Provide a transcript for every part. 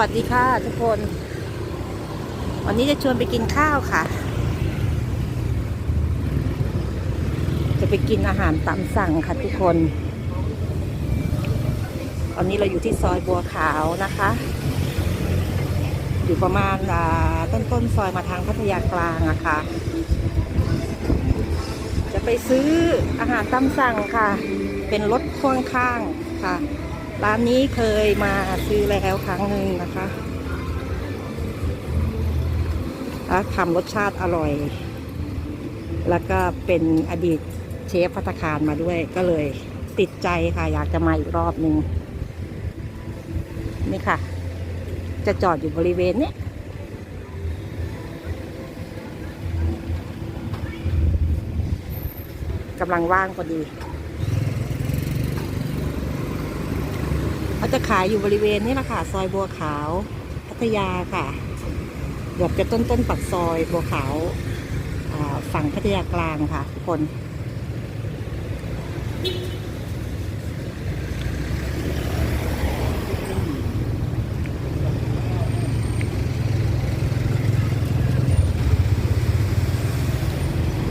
วัสดีค่ะทุกคน วันนี้จะชวนไปกินข้าวค่ะ จะไปกินอาหารตามสั่งค่ะทุกคนตอนนี้เราอยู่ที่ซอยบัวขาวนะคะ อยู่ประมาณต้นต้นๆซอยมาทางพัทยากลางอะค่ะ จะไปซื้ออาหารตามสั่งค่ะ เป็นรถพ่วงข้างค่ะ ร้านนี้เคยมาซื้อแล้วครั้งหนึ่งนะคะแล้วทำรสชาติอร่อย แล้วก็เป็นอดีตเชฟพัตคารมาด้วย ก็เลยติดใจค่ะ อยากจะมาอีกรอบหนึ่งนี่ค่ะ จะจอดอยู่บริเวณนี้กำลังว่างพอดี เขาจะขายอยู่บริเวณนี้แหละค่ะ ซอยบัวขาวพัทยาค่ะเกือบจะต้นต้นปักซอยบัวขาวฝั่งพัทยากลางค่ะทุกคน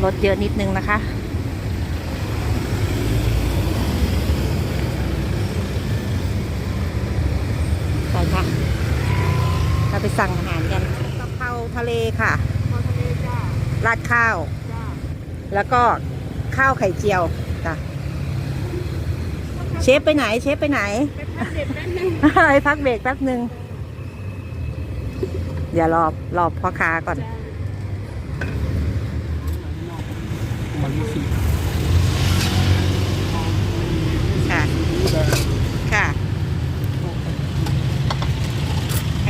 รถเยอะนิดนึงนะคะ ไปค่ะ เราไป สั่งอาหารกันกะเพราทะเลค่ะ พอทะเลจ้าราดข้าว จ้าแล้วก็ข้าวไข่เจียวจ้ะเชฟไปไหน เชฟไปไหน เป็นพันเด็ดแป๊บนึงไปพักเบรกแป๊บหนึ่งเดี๋ยวรอรอพ่อค้าก่อน จ้ามันมีสีค่ะ แดง ค่ะ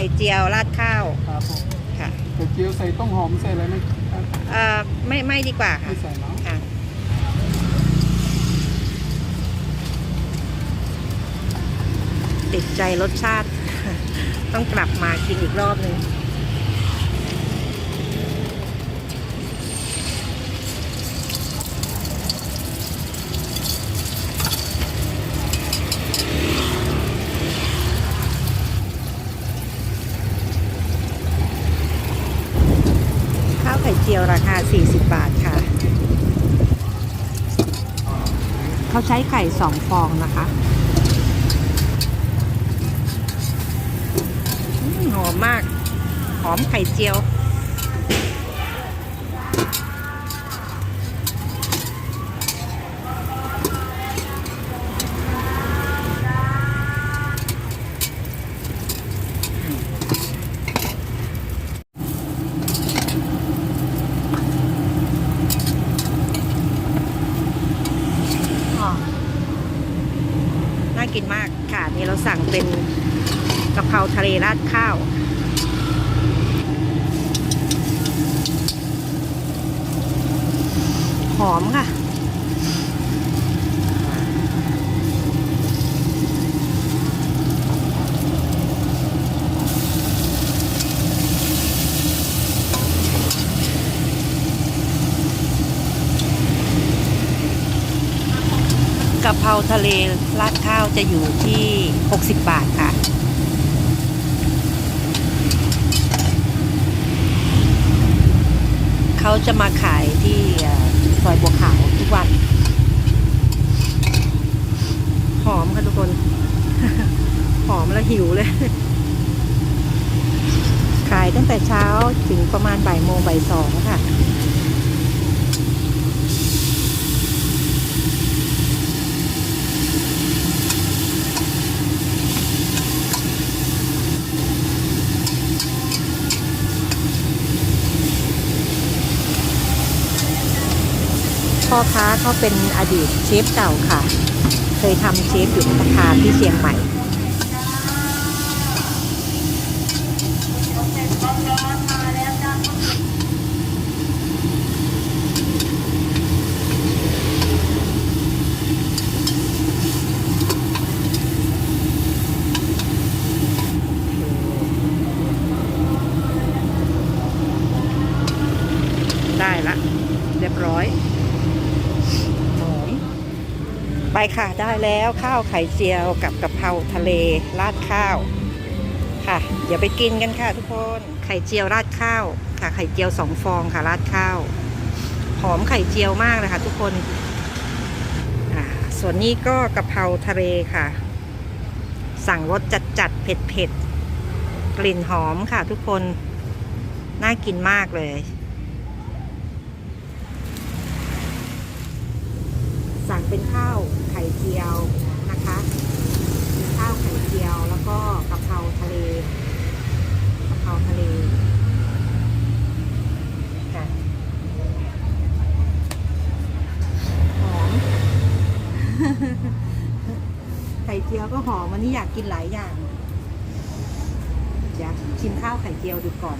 ไข่เจียวราดข้าวครับผมค่ะแต่เจียวใส่ต้องหอมใส่อะไรไหมครับเอ่อไม่ไม่ดีกว่าค่ะไม่ใส่เนาะค่ะ ติดใจรสชาติ ต้องกลับมากินอีกรอบหนึ่งข้าวไข่เจียวราคา 40 บาทค่ะ เขา ใช้ไข่สองฟองนะคะหอมมาก หอมไข่เจียว อ๋อน่ากินมากค่ะ นี่เราสั่งเป็นกะเพ ราดข้าวหอมค่ะ กะเพราทะเลราดข้าวจะอยู่ที่ 60 บาทค่ะ เขาจะมาขายที่ซอยบัวขาวทุกวัน หอมค่ะทุกคน หอมแล้วหิวเลย ขายตั้งแต่เช้าถึงประมาณบ่ายโมงบ่ายสองค่ะ พ่อค้าเขาเป็นอดีตเชฟเก่าค่ะ เคยทำเชฟอยู่พัตตาคาที่เชียงใหม่ ได้ละ เรียบร้อยหอม ไปค่ะได้แล้วข้าวไข่เจียวกับกะเพราทะเลราดข้าวค่ะ เดี๋ยวไปกินกันค่ะทุกคนไข่เจียวราดข้าวค่ะ ไข่เจียวสองฟองค่ะราดข้าวหอมไข่เจียวมากเลยค่ะ ทุกคนอ่าส่วนนี้ก็กะเพราทะเลค่ะ สั่งรสจัดจัดๆเผ็ดเผ็ดๆกลิ่นหอมค่ะทุกคน น่ากินมากเลย สั่ง เป็นข้าวไข่เจียวนะคะมีข้าวไข่เจียวแล้วก็กะเพราทะเลกะเพราทะเลค่ะหอม ไข่เจียวก็หอมวันนี้อยากกินหลายอย่างอยากชิมข้าวไข่เจียวดูก่อน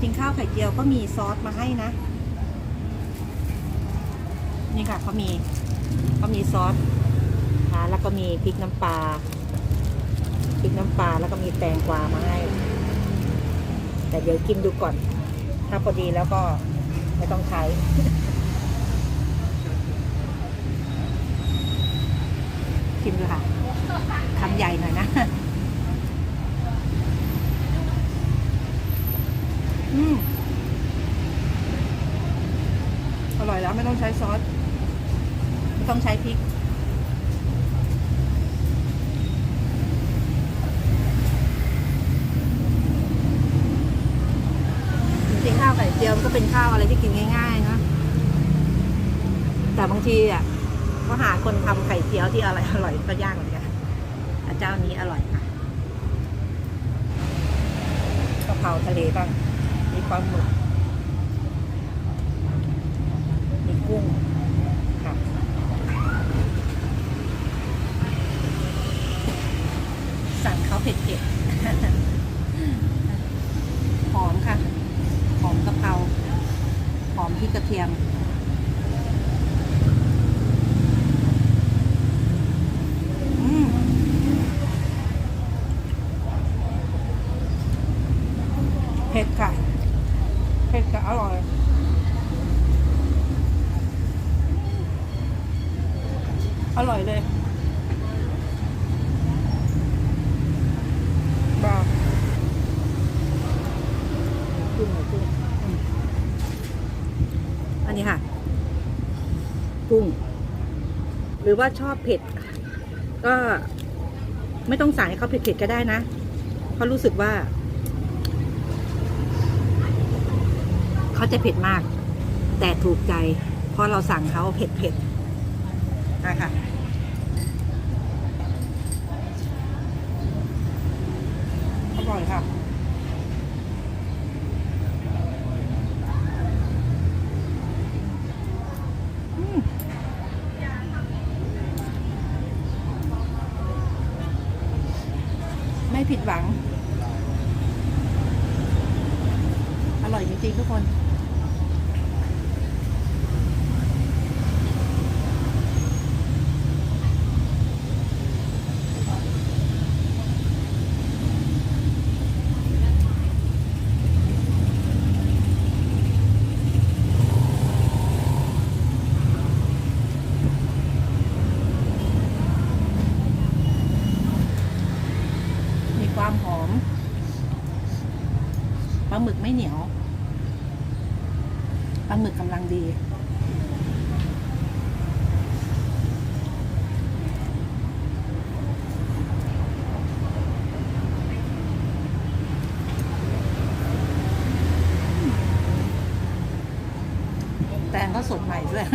กินข้าวไข่เจียวก็มีซอสมาให้นะ นี่ค่ะเขามีเขามีซอสนะคะแล้วก็มีพริกน้ำปลาพริกน้ำปลาแล้วก็มีแตงกวามาให้ แต่เดี๋ยวกินดูก่อน ถ้าพอดีแล้วก็ไม่ต้องใช้ชิมดูค่ะคำใหญ่หน่อยนะ อืม อร่อยแล้วไม่ต้องใช้ซอส ไม่ต้องใช้พริก จริงๆ ข้าวไข่เจียวก็เป็นข้าวอะไรที่กินง่ายๆเนอะแต่บางทีอะก็หาคนทำไข่เจียวที่อร่อยอร่อยก็ยากเหมือนกันแต่เจ้านี้อร่อยค่ะกะเพราทะเลบ้างมีปลาหมึกมีกุ้งค่ะสั่งเขาเผ็ดๆ หอมค่ะ หอมกะเพรา หอม พริกกระเทียมเผ็ดค่ะเผ็ดกับอร่อยอร่อยเลยบ้ากุ้งหน่อยกุ้งอืมอันนี้ค่ะ กุ้ง ห รือว่าชอบเผ็ด ก็ไม่ต้องสั่งให้เขาเผ็ดๆก็ได้นะเพราะรู้สึกว่าเขาจะเผ็ดมาก แต่ถูกใจ เพราะเราสั่งเขาเผ็ดๆนะคะอร่อยค่ะ ผิดหวัง อร่อยจริงๆทุกคน มีความหอม ปลาหมึก ไม่เหนียวปลาหมึกกำลังดี แตงก็สดใหม่ด้วย